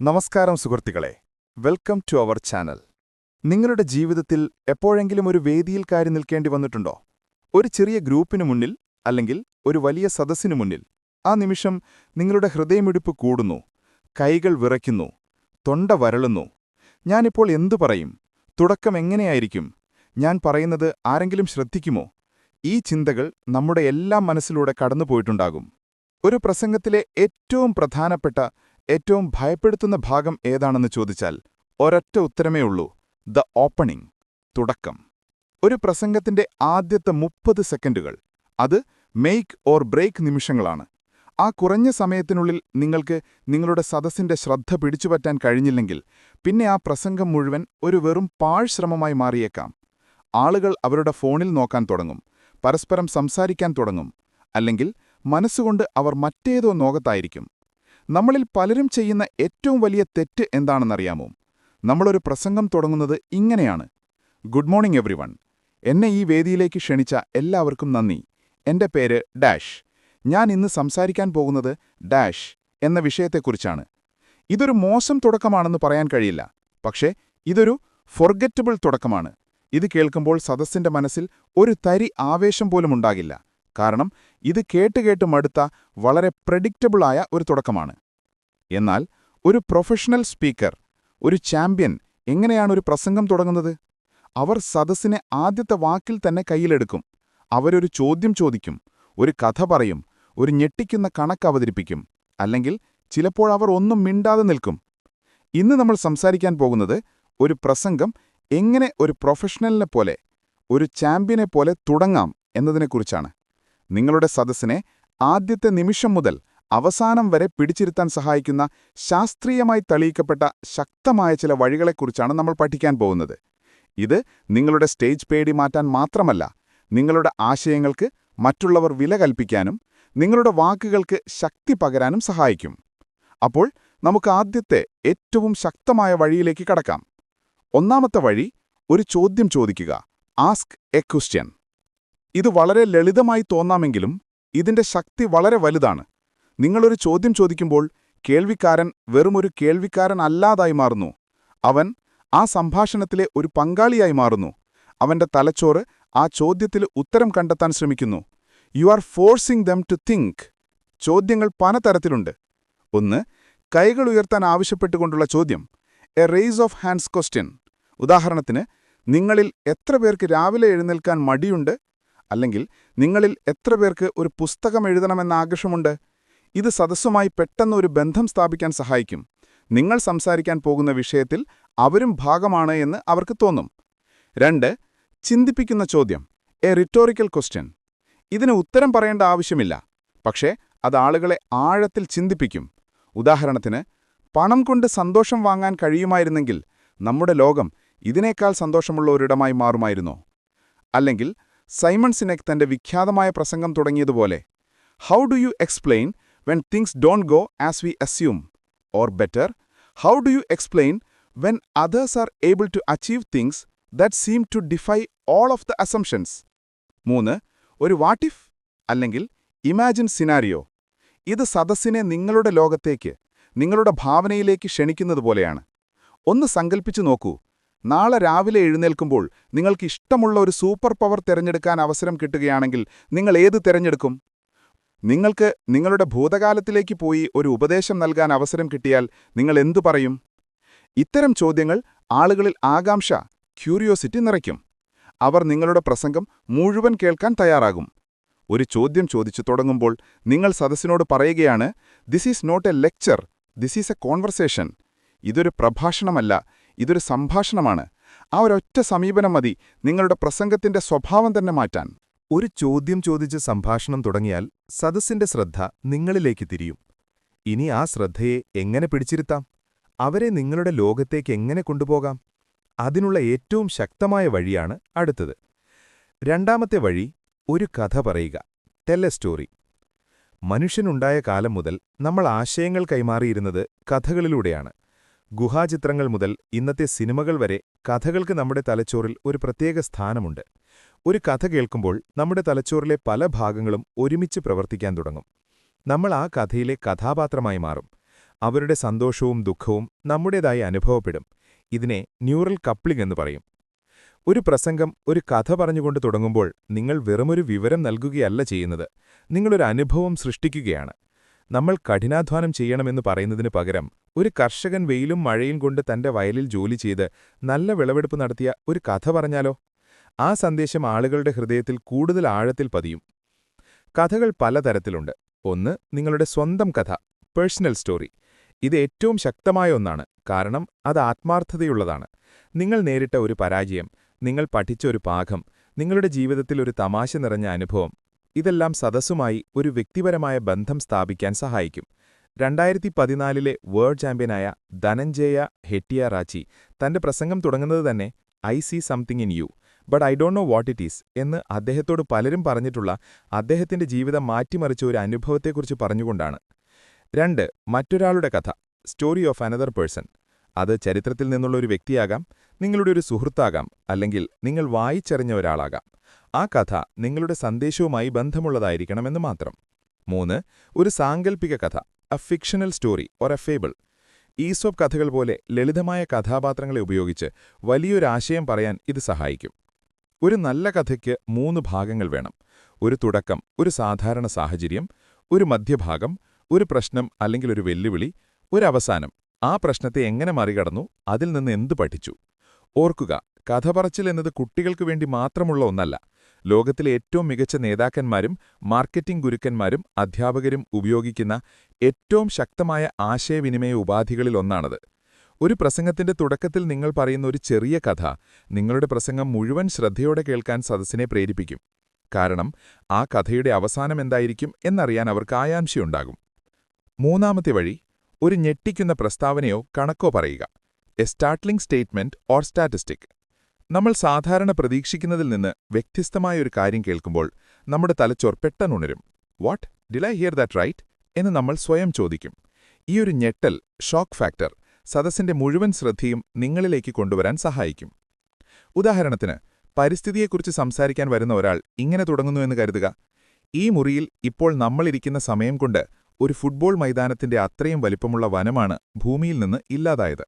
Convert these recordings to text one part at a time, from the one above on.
നമസ്കാരം സുഹൃത്തുക്കളെ. Welcome to our channel. നിങ്ങളുടെ ജീവിതത്തിൽ എപ്പോഴെങ്കിലും ഒരു വേദിയിൽ കാര്യം നിൽക്കേണ്ടി വന്നിട്ടുണ്ടോ? ഒരു ചെറിയ ഗ്രൂപ്പിനു മുന്നിൽ അല്ലെങ്കിൽ ഒരു വലിയ സദസ്സിനു മുന്നിൽ. ആ നിമിഷം നിങ്ങളുടെ ഹൃദയമിടിപ്പ് കൂടുന്നു കൈകൾ വിറയ്ക്കുന്നു തൊണ്ട വരളുന്നു. ഞാനിപ്പോൾ എന്തു പറയും? തുടക്കം എങ്ങനെയായിരിക്കും? ഞാൻ പറയുന്നത് ആരെങ്കിലും ശ്രദ്ധിക്കുമോ? ഈ ചിന്തകൾ നമ്മുടെ എല്ലാ മനസ്സിലൂടെ കടന്നുപോയിട്ടുണ്ടാകും. ഒരു പ്രസംഗത്തിലെ ഏറ്റവും പ്രധാനപ്പെട്ട ഏറ്റവും ഭയപ്പെടുത്തുന്ന ഭാഗം ഏതാണെന്ന് ചോദിച്ചാൽ ഒരൊറ്റ ഉത്തരമേ ഉള്ളൂ. ദ ഓപ്പണിംഗ് തുടക്കം. ഒരു പ്രസംഗത്തിന്റെ ആദ്യത്തെ മുപ്പത് സെക്കൻഡുകൾ. അത് മെയ്ക്ക് ഓർ ബ്രേക്ക് നിമിഷങ്ങളാണ്. ആ കുറഞ്ഞ സമയത്തിനുള്ളിൽ നിങ്ങൾക്ക് നിങ്ങളുടെ സദസ്സിന്റെ ശ്രദ്ധ പിടിച്ചുപറ്റാൻ കഴിഞ്ഞില്ലെങ്കിൽ പിന്നെ ആ പ്രസംഗം മുഴുവൻ ഒരു വെറും പാഴ്ശ്രമമായി മാറിയേക്കാം. ആളുകൾ അവരുടെ ഫോണിൽ നോക്കാൻ തുടങ്ങും. പരസ്പരം സംസാരിക്കാൻ തുടങ്ങും. അല്ലെങ്കിൽ മനസ്സുകൊണ്ട് അവർ മറ്റേതോ നോകത്തായിരിക്കും. നമ്മളിൽ പലരും ചെയ്യുന്ന ഏറ്റവും വലിയ തെറ്റ് എന്താണെന്നറിയാമോ? നമ്മളൊരു പ്രസംഗം തുടങ്ങുന്നത് ഇങ്ങനെയാണ്. ഗുഡ് മോർണിംഗ് എവ്രി എന്നെ ഈ വേദിയിലേക്ക് ക്ഷണിച്ച എല്ലാവർക്കും നന്ദി. എന്റെ പേര് ഡാഷ്. ഞാൻ ഇന്ന് സംസാരിക്കാൻ പോകുന്നത് ഡാഷ് എന്ന വിഷയത്തെക്കുറിച്ചാണ്. ഇതൊരു മോശം തുടക്കമാണെന്ന് പറയാൻ കഴിയില്ല. പക്ഷേ ഇതൊരു ഫൊർഗറ്റബിൾ തുടക്കമാണ്. ഇത് കേൾക്കുമ്പോൾ സദസ്സിന്റെ മനസ്സിൽ ഒരു തരി ആവേശം പോലും ഉണ്ടാകില്ല. കാരണം ഇത് കേട്ടുകേട്ട് മടുത്ത വളരെ പ്രഡിക്റ്റബിളായ ഒരു തുടക്കമാണ്. എന്നാൽ ഒരു പ്രൊഫഷണൽ സ്പീക്കർ ഒരു ചാമ്പ്യൻ എങ്ങനെയാണ് ഒരു പ്രസംഗം തുടങ്ങുന്നത്? അവർ സദസ്സിനെ ആദ്യത്തെ വാക്കിൽ തന്നെ കയ്യിലെടുക്കും. അവരൊരു ചോദ്യം ചോദിക്കും ഒരു കഥ പറയും ഒരു ഞെട്ടിക്കുന്ന കണക്ക് അവതരിപ്പിക്കും അല്ലെങ്കിൽ ചിലപ്പോൾ അവർ ഒന്നും മിണ്ടാതെ നിൽക്കും. ഇന്ന് നമ്മൾ സംസാരിക്കാൻ പോകുന്നത് ഒരു പ്രസംഗം എങ്ങനെ ഒരു പ്രൊഫഷണലിനെ പോലെ ഒരു ചാമ്പ്യനെ പോലെ തുടങ്ങാം എന്നതിനെക്കുറിച്ചാണ്. നിങ്ങളുടെ സദസ്സിനെ ആദ്യത്തെ നിമിഷം മുതൽ അവസാനം വരെ പിടിച്ചിരുത്താൻ സഹായിക്കുന്ന ശാസ്ത്രീയമായി തെളിയിക്കപ്പെട്ട ശക്തമായ ചില വഴികളെക്കുറിച്ചാണ് നമ്മൾ പഠിക്കാൻ പോകുന്നത്. ഇത് നിങ്ങളുടെ സ്റ്റേജ് പേടി മാറ്റാൻ മാത്രമല്ല നിങ്ങളുടെ ആശയങ്ങൾക്ക് മറ്റുള്ളവർ വില കൽപ്പിക്കാനും നിങ്ങളുടെ വാക്കുകൾക്ക് ശക്തി പകരാനും സഹായിക്കും. അപ്പോൾ നമുക്ക് ആദ്യത്തെ ഏറ്റവും ശക്തമായ വഴിയിലേക്ക് കടക്കാം. ഒന്നാമത്തെ വഴി ഒരു ചോദ്യം ചോദിക്കുക. Ask a question. ഇത് വളരെ ലളിതമായി തോന്നാമെങ്കിലും ഇതിന്റെ ശക്തി വളരെ വലുതാണ്. നിങ്ങളൊരു ചോദ്യം ചോദിക്കുമ്പോൾ കേൾവിക്കാരൻ വെറുമൊരു കേൾവിക്കാരൻ അല്ലാതായി മാറുന്നു. അവൻ ആ സംഭാഷണത്തിലെ ഒരു പങ്കാളിയായി മാറുന്നു. അവന്റെ തലച്ചോറ് ആ ചോദ്യത്തിൽ ഉത്തരം കണ്ടെത്താൻ ശ്രമിക്കുന്നു. You are forcing them to think ചോദ്യങ്ങൾ പലതരത്തിലുണ്ട്. ഒന്ന് കൈകൾ ഉയർത്താൻ ആവശ്യപ്പെട്ടുകൊണ്ടുള്ള ചോദ്യം. A raise of hands question ഉദാഹരണത്തിന് നിങ്ങളിൽ എത്ര പേർക്ക് രാവിലെ എഴുന്നേൽക്കാൻ മടിയുണ്ട്? അല്ലെങ്കിൽ നിങ്ങളിൽ എത്ര പേർക്ക് ഒരു പുസ്തകം എഴുതണമെന്ന ആഗ്രഹമുണ്ട് ഇത് സദസ്സുമായി പെട്ടെന്ന് ഒരു ബന്ധം സ്ഥാപിക്കാൻ സഹായിക്കും. നിങ്ങൾ സംസാരിക്കാൻ പോകുന്ന വിഷയത്തിൽ അവരും ഭാഗമാണ് എന്ന് അവർക്ക് തോന്നും. രണ്ട് ചിന്തിപ്പിക്കുന്ന ചോദ്യം. എ റിറ്റോറിക്കൽ ക്വസ്റ്റ്യൻ ഇതിന് ഉത്തരം പറയേണ്ട ആവശ്യമില്ല. പക്ഷേ അത് ആളുകളെ ആഴത്തിൽ ചിന്തിപ്പിക്കും. ഉദാഹരണത്തിന് പണം കൊണ്ട് സന്തോഷം വാങ്ങാൻ കഴിയുമായിരുന്നെങ്കിൽ നമ്മുടെ ലോകം ഇതിനേക്കാൾ സന്തോഷമുള്ള ഒരിടമായി മാറുമായിരുന്നോ? അല്ലെങ്കിൽ സൈമൺ സിനെക് തന്റെ വിഖ്യാതമായ പ്രസംഗം തുടങ്ങിയതുപോലെ how do you explain when things don't go as we assume or better how do you explain when others are able to achieve things that seem to defy all of the assumptions മൂന്ന് ഒരു what if അല്ലെങ്കിൽ imagine scenario ഇത് സദസ്സിനെ നിങ്ങളുടെ ലോകത്തേക്ക് നിങ്ങളുടെ ഭാവനയിലേക്ക് ക്ഷണിക്കുന്നതുപോലെയാണ്. ഒന്ന് സങ്കൽപ്പിച്ചു നോക്കൂ. നാളെ രാവിലെ എഴുന്നേൽക്കുമ്പോൾ നിങ്ങൾക്ക് ഇഷ്ടമുള്ള ഒരു സൂപ്പർ പവർ തിരഞ്ഞെടുക്കാൻ അവസരം കിട്ടുകയാണെങ്കിൽ നിങ്ങൾ ഏത് തിരഞ്ഞെടുക്കും? നിങ്ങൾക്ക് നിങ്ങളുടെ ഭൂതകാലത്തിലേക്ക് പോയി ഒരു ഉപദേശം നൽകാൻ അവസരം കിട്ടിയാൽ നിങ്ങൾ എന്തു പറയും? ഇത്തരം ചോദ്യങ്ങൾ ആളുകളിൽ ആകാംക്ഷ ക്യൂരിയോസിറ്റി നിറയ്ക്കും. അവർ നിങ്ങളുടെ പ്രസംഗം മുഴുവൻ കേൾക്കാൻ തയ്യാറാകും. ഒരു ചോദ്യം ചോദിച്ചു തുടങ്ങുമ്പോൾ നിങ്ങൾ സദസ്സിനോട് പറയുകയാണ് this is not a lecture this is a conversation ഇതൊരു പ്രഭാഷണമല്ല. ഇതൊരു സംഭാഷണമാണ്. ആ ഒരൊറ്റ സമീപനം മതി നിങ്ങളുടെ പ്രസംഗത്തിന്റെ സ്വഭാവം തന്നെ മാറ്റാൻ. ഒരു ചോദ്യം ചോദിച്ച് സംഭാഷണം തുടങ്ങിയാൽ സദസ്സിന്റെ ശ്രദ്ധ നിങ്ങളിലേക്ക് തിരിയും. ഇനി ആ ശ്രദ്ധയെ എങ്ങനെ പിടിച്ചിരുത്താം? അവരെ നിങ്ങളുടെ ലോകത്തേക്ക് എങ്ങനെ കൊണ്ടുപോകാം? അതിനുള്ള ഏറ്റവും ശക്തമായ വഴിയാണ് അടുത്തത്. രണ്ടാമത്തെ വഴി ഒരു കഥ പറയുക. എ സ്റ്റോറി മനുഷ്യനുണ്ടായ കാലം മുതൽ നമ്മൾ ആശയങ്ങൾ കൈമാറിയിരുന്നത് കഥകളിലൂടെയാണ്. ഗുഹാചിത്രങ്ങൾ മുതൽ ഇന്നത്തെ സിനിമകൾ വരെ കഥകൾക്ക് നമ്മുടെ തലച്ചോറിൽ ഒരു പ്രത്യേക സ്ഥാനമുണ്ട്. ഒരു കഥ കേൾക്കുമ്പോൾ നമ്മുടെ തലച്ചോറിലെ പല ഭാഗങ്ങളും ഒരുമിച്ച് പ്രവർത്തിക്കാൻ തുടങ്ങും. നമ്മൾ ആ കഥയിലെ കഥാപാത്രമായി മാറും. അവരുടെ സന്തോഷവും ദുഃഖവും നമ്മുടേതായി അനുഭവപ്പെടും. ഇതിനെ ന്യൂറൽ കപ്ലിംഗ് എന്ന് പറയും. ഒരു പ്രസംഗം ഒരു കഥ പറഞ്ഞുകൊണ്ട് തുടങ്ങുമ്പോൾ നിങ്ങൾ വെറുമൊരു വിവരം നൽകുകയല്ല ചെയ്യുന്നത്. നിങ്ങളൊരു അനുഭവം സൃഷ്ടിക്കുകയാണ്. നമ്മൾ കഠിനാധ്വാനം ചെയ്യണമെന്ന് പറയുന്നതിന് പകരം ഒരു കർഷകൻ വെയിലും മഴയും കൊണ്ട് തന്റെ വയലിൽ ജോലി ചെയ്ത് നല്ല വിളവെടുപ്പ് നടത്തിയ ഒരു കഥ പറഞ്ഞാലോ? ആ സന്ദേശം ആളുകളുടെ ഹൃദയത്തിൽ കൂടുതൽ ആഴത്തിൽ പതിയും. കഥകൾ പലതരത്തിലുണ്ട്. ഒന്ന് നിങ്ങളുടെ സ്വന്തം കഥ പേഴ്സണൽ സ്റ്റോറി. ഇത് ഏറ്റവും ശക്തമായ ഒന്നാണ് കാരണം അത് ആത്മാർത്ഥതയുള്ളതാണ്. നിങ്ങൾ നേരിട്ട ഒരു പരാജയം നിങ്ങൾ പഠിച്ച ഒരു പാഠം നിങ്ങളുടെ ജീവിതത്തിൽ ഒരു തമാശ നിറഞ്ഞ അനുഭവം ഇതെല്ലാം സദസ്സുമായി ഒരു വ്യക്തിപരമായ ബന്ധം സ്ഥാപിക്കാൻ സഹായിക്കും. രണ്ടായിരത്തി പതിനാലിലെ വേൾഡ് ചാമ്പ്യനായ ധനഞ്ജയ ഹെട്ടിയ റാച്ചി തന്റെ പ്രസംഗം തുടങ്ങുന്നത് തന്നെ I see something in you but I don't know what it is എന്ന് അദ്ദേഹത്തോട് പലരും പറഞ്ഞിട്ടുള്ള അദ്ദേഹത്തിന്റെ ജീവിതം മാറ്റിമറിച്ച ഒരു അനുഭവത്തെക്കുറിച്ച് പറഞ്ഞുകൊണ്ടാണ്. രണ്ട് മറ്റൊരാളുടെ കഥ സ്റ്റോറി ഓഫ് അനദർ പേഴ്സൺ അത് ചരിത്രത്തിൽ നിന്നുള്ള ഒരു വ്യക്തിയാകാം നിങ്ങളുടെ ഒരു സുഹൃത്താകാം അല്ലെങ്കിൽ നിങ്ങൾ വായിച്ചറിഞ്ഞ ഒരാളാകാം. ആ കഥ നിങ്ങളുടെ സന്ദേശവുമായി ബന്ധമുള്ളതായിരിക്കണമെന്ന് മാത്രം. മൂന്ന് ഒരു സാങ്കൽപ്പിക കഥ a fictional story or a fable Aesop കഥകൾ പോലെ ലളിതമായ കഥാപാത്രങ്ങളെ ഉപയോഗിച്ച് വലിയൊരാശയം പറയാൻ ഇത് സഹായിക്കും. ഒരു നല്ല കഥയ്ക്ക് മൂന്ന് ഭാഗങ്ങൾ വേണം. ഒരു തുടക്കം ഒരു സാധാരണ സാഹചര്യം ഒരു മധ്യഭാഗം ഒരു പ്രശ്നം അല്ലെങ്കിൽ ഒരു വെല്ലുവിളി ഒരു അവസാനം. ആ പ്രശ്നത്തെ എങ്ങനെ മറികടന്നു അതിൽ നിന്ന് എന്തു പഠിച്ചു? ഓർക്കുക കഥ പറച്ചിൽ എന്നത് കുട്ടികൾക്ക് വേണ്ടി മാത്രമുള്ള ഒന്നല്ല. ലോകത്തിലെ ഏറ്റവും മികച്ച നേതാക്കന്മാരും മാർക്കറ്റിംഗ് ഗുരുക്കന്മാരും അധ്യാപകരും ഉപയോഗിക്കുന്ന ഏറ്റവും ശക്തമായ ആശയവിനിമയ ഉപാധികളിലൊന്നാണത് ഒരു പ്രസംഗത്തിന്റെ തുടക്കത്തിൽ നിങ്ങൾ പറയുന്ന ഒരു ചെറിയ കഥ നിങ്ങളുടെ പ്രസംഗം മുഴുവൻ ശ്രദ്ധയോടെ കേൾക്കാൻ സദസ്സിനെ പ്രേരിപ്പിക്കും. കാരണം ആ കഥയുടെ അവസാനം എന്തായിരിക്കും എന്നറിയാൻ അവർക്ക് ആയാംശയുണ്ടാകും. മൂന്നാമത്തെ വഴി ഒരു ഞെട്ടിക്കുന്ന പ്രസ്താവനയോ കണക്കോ പറയുക. A startling statement or statistic. നമ്മൾ സാധാരണ പ്രതീക്ഷിക്കുന്നതിൽ നിന്ന് വ്യത്യസ്തമായ ഒരു കാര്യം കേൾക്കുമ്പോൾ നമ്മുടെ തലച്ചോർ പെട്ടെന്നുണരും. What? Did I hear that right? എന്ന് നമ്മൾ സ്വയം ചോദിക്കും. ഈ ഒരു ഞെട്ടൽ ഷോക്ക് ഫാക്ടർ സദസ്സിന്റെ മുഴുവൻ ശ്രദ്ധയും നിങ്ങളിലേക്ക് കൊണ്ടുവരാൻ സഹായിക്കും. ഉദാഹരണത്തിന് പരിസ്ഥിതിയെക്കുറിച്ച് സംസാരിക്കാൻ വരുന്ന ഒരാൾ ഇങ്ങനെ തുടങ്ങുന്നു എന്ന് കരുതുക. ഈ മുറിയിൽ ഇപ്പോൾ നമ്മളിരിക്കുന്ന സമയം കൊണ്ട് ഒരു ഫുട്ബോൾ മൈതാനത്തിന്റെ അത്രയും വലിപ്പമുള്ള വനമാണ് ഭൂമിയിൽ നിന്ന് ഇല്ലാതായത്.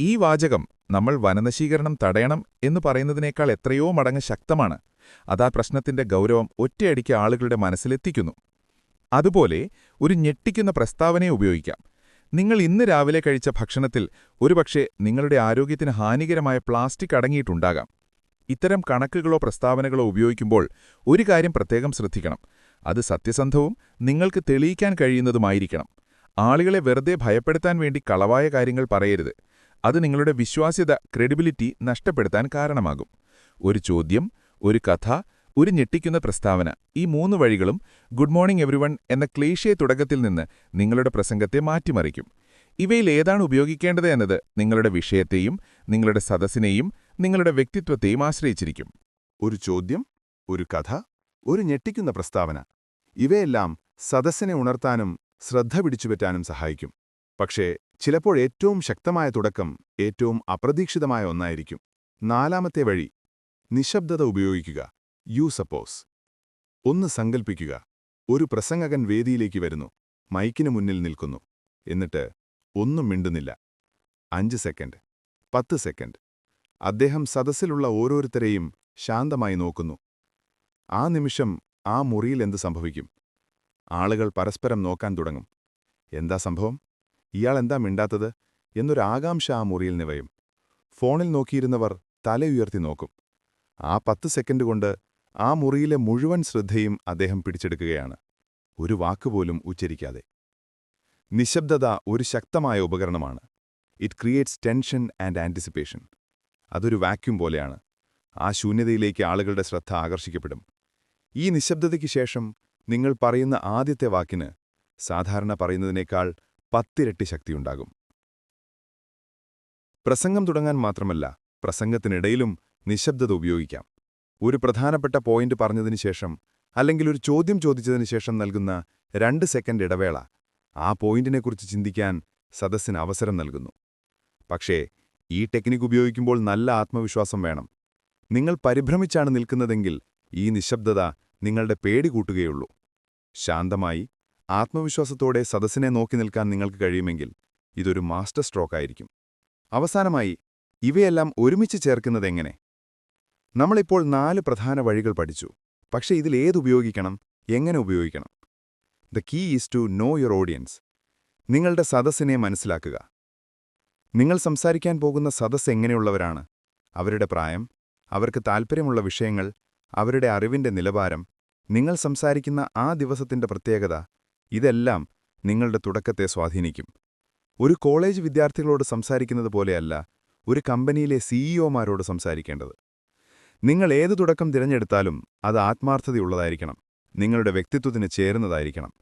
ഈ വാചകം നമ്മൾ വനനശീകരണം തടയണം എന്ന് പറയുന്നതിനേക്കാൾ എത്രയോ മടങ്ങ് ശക്തമാണ്. അതാ പ്രശ്നത്തിന്റെ ഗൗരവം ഒറ്റയടിക്ക് ആളുകളുടെ മനസ്സിലെത്തിക്കുന്നു. അതുപോലെ ഒരു ഞെട്ടിക്കുന്ന പ്രസ്താവനയെ ഉപയോഗിക്കാം. നിങ്ങൾ ഇന്ന് രാവിലെ കഴിച്ച ഭക്ഷണത്തിൽ ഒരുപക്ഷെ നിങ്ങളുടെ ആരോഗ്യത്തിന് ഹാനികരമായ പ്ലാസ്റ്റിക് അടങ്ങിയിട്ടുണ്ടാകാം. ഇത്തരം കണക്കുകളോ പ്രസ്താവനകളോ ഉപയോഗിക്കുമ്പോൾ ഒരു കാര്യം പ്രത്യേകം ശ്രദ്ധിക്കണം. അത് സത്യസന്ധവും നിങ്ങൾക്ക് തെളിയിക്കാൻ കഴിയുന്നതുമായിരിക്കണം. ആളുകളെ വെറുതെ ഭയപ്പെടുത്താൻ വേണ്ടി കളവായ കാര്യങ്ങൾ പറയരുത്. അത് നിങ്ങളുടെ വിശ്വാസ്യത ക്രെഡിബിലിറ്റി നഷ്ടപ്പെടുത്താൻ കാരണമാകും. ഒരു ചോദ്യം ഒരു കഥ ഒരു ഞെട്ടിക്കുന്ന പ്രസ്താവന ഈ മൂന്ന് വഴികളും ഗുഡ് മോർണിംഗ് എവ്രിവൺ എന്ന ക്ലേശയ തുടക്കത്തിൽ നിന്ന് നിങ്ങളുടെ പ്രസംഗത്തെ മാറ്റിമറിക്കും. ഇവയിൽ ഏതാണ് ഉപയോഗിക്കേണ്ടത് എന്നത് നിങ്ങളുടെ വിഷയത്തെയും നിങ്ങളുടെ സദസ്സിനെയും നിങ്ങളുടെ വ്യക്തിത്വത്തെയും ആശ്രയിച്ചിരിക്കും. ഒരു ചോദ്യം ഒരു കഥ ഒരു ഞെട്ടിക്കുന്ന പ്രസ്താവന ഇവയെല്ലാം സദസ്സിനെ ഉണർത്താനും ശ്രദ്ധ പിടിച്ചുപറ്റാനും സഹായിക്കും. പക്ഷേ ചിലപ്പോൾ ഏറ്റവും ശക്തമായ തുടക്കം ഏറ്റവും അപ്രതീക്ഷിതമായ ഒന്നായിരിക്കും. നാലാമത്തെ വഴി നിശബ്ദത ഉപയോഗിക്കുക. യു സപ്പോസ് ഒന്ന് സങ്കൽപ്പിക്കുക. ഒരു പ്രസംഗകൻ വേദിയിലേക്ക് വരുന്നു. മൈക്കിന് മുന്നിൽ നിൽക്കുന്നു. എന്നിട്ട് ഒന്നും മിണ്ടുന്നില്ല. അഞ്ച് സെക്കൻഡ്. പത്ത് സെക്കൻഡ്. അദ്ദേഹം സദസ്സിലുള്ള ഓരോരുത്തരെയും ശാന്തമായി നോക്കുന്നു. ആ നിമിഷം ആ മുറിയിൽ എന്ത് സംഭവിക്കും? ആളുകൾ പരസ്പരം നോക്കാൻ തുടങ്ങും. എന്താ സംഭവം? ഇയാൾ എന്താ മിണ്ടാത്തത്? എന്നൊരാകാംക്ഷ ആ മുറിയിൽ നിവയും ഫോണിൽ നോക്കിയിരുന്നവർ തലയുയർത്തി നോക്കും. ആ പത്ത് സെക്കൻഡ് കൊണ്ട് ആ മുറിയിലെ മുഴുവൻ ശ്രദ്ധയും അദ്ദേഹം പിടിച്ചെടുക്കുകയാണ്. ഒരു വാക്കുപോലും ഉച്ചരിക്കാതെ. നിശബ്ദത ഒരു ശക്തമായ ഉപകരണമാണ്. It creates tension and anticipation അതൊരു വാക്യൂം പോലെയാണ്. ആ ശൂന്യതയിലേക്ക് ആളുകളുടെ ശ്രദ്ധ ആകർഷിക്കപ്പെടും. ഈ നിശബ്ദതയ്ക്ക് ശേഷം നിങ്ങൾ പറയുന്ന ആദ്യത്തെ വാക്കിന് സാധാരണ പറയുന്നതിനേക്കാൾ പത്തിരട്ടി ശക്തിയുണ്ടാകും. പ്രസംഗം തുടങ്ങാൻ മാത്രമല്ല പ്രസംഗത്തിനിടയിലും നിശബ്ദത ഉപയോഗിക്കാം. ഒരു പ്രധാനപ്പെട്ട പോയിന്റ് പറഞ്ഞതിന് ശേഷം അല്ലെങ്കിൽ ഒരു ചോദ്യം ചോദിച്ചതിന് ശേഷം നൽകുന്ന രണ്ട് സെക്കൻഡ് ഇടവേള ആ പോയിന്റിനെക്കുറിച്ച് ചിന്തിക്കാൻ സദസ്സിന് അവസരം നൽകുന്നു. പക്ഷേ ഈ ടെക്നിക്ക് ഉപയോഗിക്കുമ്പോൾ നല്ല ആത്മവിശ്വാസം വേണം. നിങ്ങൾ പരിഭ്രമിച്ചാണ് നിൽക്കുന്നതെങ്കിൽ ഈ നിശബ്ദത നിങ്ങളുടെ പേടി കൂട്ടുകയുള്ളൂ. ശാന്തമായി ആത്മവിശ്വാസത്തോടെ സദസ്സിനെ നോക്കി നിൽക്കാൻ നിങ്ങൾക്ക് കഴിയുമെങ്കിൽ ഇതൊരു മാസ്റ്റർ സ്ട്രോക്ക് ആയിരിക്കും. അവസാനമായി ഇവയെല്ലാം ഒരുമിച്ച് ചേർക്കുന്നതെങ്ങനെ നമ്മളിപ്പോൾ നാല് പ്രധാന വഴികൾ പഠിച്ചു. പക്ഷേ ഇതിൽ ഏതുപയോഗിക്കണം എങ്ങനെ ഉപയോഗിക്കണം? The key is to know your audience നിങ്ങളുടെ സദസ്സിനെ മനസ്സിലാക്കുക. നിങ്ങൾ സംസാരിക്കാൻ പോകുന്ന സദസ്സ് എങ്ങനെയുള്ളവരാണ്? അവരുടെ പ്രായം അവർക്ക് താൽപ്പര്യമുള്ള വിഷയങ്ങൾ അവരുടെ അറിവിന്റെ നിലവാരം നിങ്ങൾ സംസാരിക്കുന്ന ആ ദിവസത്തിന്റെ പ്രത്യേകത ഇതെല്ലാം നിങ്ങളുടെ തുടക്കത്തെ സ്വാധീനിക്കും. ഒരു കോളേജ് വിദ്യാർത്ഥികളോട് സംസാരിക്കുന്നത് പോലെയല്ല ഒരു കമ്പനിയിലെ സിഇഒമാരോട് സംസാരിക്കേണ്ടത്. നിങ്ങൾ ഏത് തുടക്കം തിരഞ്ഞെടുത്താലും അത് ആത്മാർത്ഥതയുള്ളതായിരിക്കണം. നിങ്ങളുടെ വ്യക്തിത്വത്തിന് ചേരുന്നതായിരിക്കണം.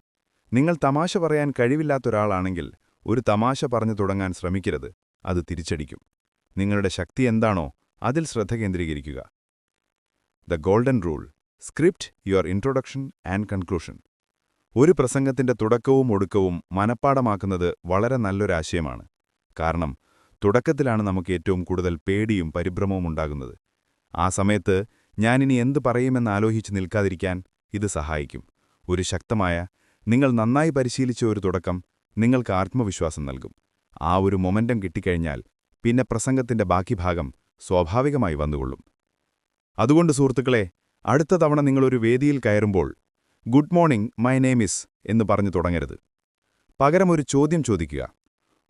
നിങ്ങൾ തമാശ പറയാൻ കഴിവില്ലാത്തൊരാളാണെങ്കിൽ ഒരു തമാശ പറഞ്ഞു തുടങ്ങാൻ ശ്രമിക്കരുത്. അത് തിരിച്ചടിക്കും. നിങ്ങളുടെ ശക്തി എന്താണോ അതിൽ ശ്രദ്ധ കേന്ദ്രീകരിക്കുക. The golden rule. Script your introduction and conclusion. ഒരു പ്രസംഗത്തിന്റെ തുടക്കവും ഒടുക്കവും മനപ്പാടമാക്കുന്നത് വളരെ നല്ലൊരാശയമാണ് കാരണം തുടക്കത്തിലാണ് നമുക്ക് ഏറ്റവും കൂടുതൽ പേടിയും പരിഭ്രമവും ഉണ്ടാകുന്നത്. ആ സമയത്ത് ഞാനിനി എന്ത് പറയുമെന്ന് ആലോചിച്ച് നിൽക്കാതിരിക്കാൻ ഇത് സഹായിക്കും. ഒരു ശക്തമായ നിങ്ങൾ നന്നായി പരിശീലിച്ച ഒരു തുടക്കം നിങ്ങൾക്ക് ആത്മവിശ്വാസം നൽകും. ആ ഒരു മൊമെന്റം കിട്ടിക്കഴിഞ്ഞാൽ പിന്നെ പ്രസംഗത്തിന്റെ ബാക്കി ഭാഗം സ്വാഭാവികമായി വന്നുകൊള്ളും. അതുകൊണ്ട് സുഹൃത്തുക്കളെ അടുത്ത തവണ നിങ്ങളൊരു വേദിയിൽ കയറുമ്പോൾ good morning my name is എന്ന് പറഞ്ഞു തുടങ്ങരുത്. പകരം ഒരു ചോദ്യം ചോദിക്കുക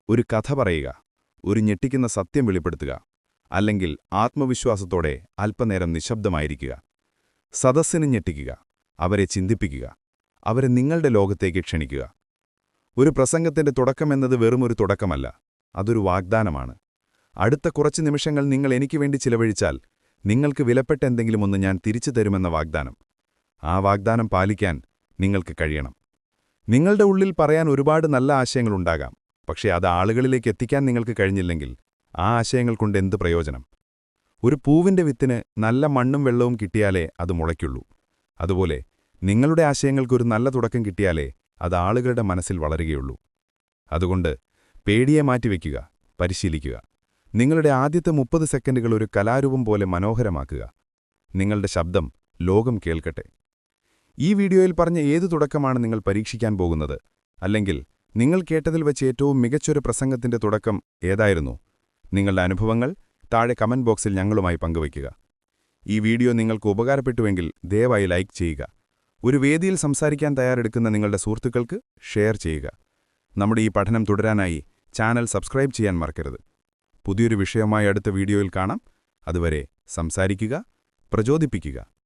ഒരു കഥ പറയുക ഒരു ഞെട്ടിക്കുന്ന സത്യം വെളിപ്പെടുത്തുക അല്ലെങ്കിൽ ആത്മവിശ്വാസത്തോടെ അല്പനേരം നിശബ്ദമായിരിക്കുക. സദസ്സിന് ഞെട്ടിക്കുക അവരെ ചിന്തിപ്പിക്കുക അവരെ നിങ്ങളുടെ ലോകത്തേക്ക് ക്ഷണിക്കുക. ഒരു പ്രസംഗത്തിന്റെ തുടക്കമെന്നത് വെറുമൊരു തുടക്കമല്ല അതൊരു വാഗ്ദാനമാണ്. അടുത്ത കുറച്ച് നിമിഷങ്ങൾ നിങ്ങൾ എനിക്ക് വേണ്ടി ചിലവഴിച്ചാൽ നിങ്ങൾക്ക് വിലപ്പെട്ട എന്തെങ്കിലുമൊന്ന് ഞാൻ തിരിച്ചു തരുമെന്ന വാഗ്ദാനം. ആ വാഗ്ദാനം പാലിക്കാൻ നിങ്ങൾക്ക് കഴിയണം. നിങ്ങളുടെ ഉള്ളിൽ പറയാൻ ഒരുപാട് നല്ല ആശയങ്ങളുണ്ടാകാം പക്ഷേ അത് ആളുകളിലേക്ക് എത്തിക്കാൻ നിങ്ങൾക്ക് കഴിഞ്ഞില്ലെങ്കിൽ ആ ആശയങ്ങൾ കൊണ്ട് എന്ത് പ്രയോജനം? ഒരു പൂവിന്റെ വിത്തിന് നല്ല മണ്ണും വെള്ളവും കിട്ടിയാലേ അത് മുളയ്ക്കുള്ളൂ. അതുപോലെ നിങ്ങളുടെ ആശയങ്ങൾക്കൊരു നല്ല തുടക്കം കിട്ടിയാലേ അത് ആളുകളുടെ മനസ്സിൽ വളരുകയുള്ളൂ. അതുകൊണ്ട് പേടിയെ മാറ്റിവെക്കുക പരിശീലിക്കുക. നിങ്ങളുടെ ആദ്യത്തെ മുപ്പത് സെക്കൻഡുകൾ ഒരു കലാരൂപം പോലെ മനോഹരമാക്കുക. നിങ്ങളുടെ ശബ്ദം ലോകം കേൾക്കട്ടെ. ഈ വീഡിയോയിൽ പറഞ്ഞ ഏതു തുടക്കമാണ് നിങ്ങൾ പരീക്ഷിക്കാൻ പോകുന്നത്? അല്ലെങ്കിൽ നിങ്ങൾ കേട്ടതിൽ വെച്ച് ഏറ്റവും മികച്ചൊരു പ്രസംഗത്തിന്റെ തുടക്കം ഏതായിരുന്നു? നിങ്ങളുടെ അനുഭവങ്ങൾ താഴെ കമന്റ് ബോക്സിൽ ഞങ്ങളുമായി പങ്കുവയ്ക്കുക. ഈ വീഡിയോ നിങ്ങൾക്ക് ഉപകാരപ്പെട്ടുവെങ്കിൽ ദയവായി ലൈക്ക് ചെയ്യുക. ഒരു വേദിയിൽ സംസാരിക്കാൻ തയ്യാറെടുക്കുന്ന നിങ്ങളുടെ സുഹൃത്തുക്കൾക്ക് ഷെയർ ചെയ്യുക. നമ്മുടെ ഈ പഠനം തുടരാനായി ചാനൽ സബ്സ്ക്രൈബ് ചെയ്യാൻ മറക്കരുത്. പുതിയൊരു വിഷയമായി അടുത്ത വീഡിയോയിൽ കാണാം. അതുവരെ സംസാരിക്കുക പ്രചോദിപ്പിക്കുക.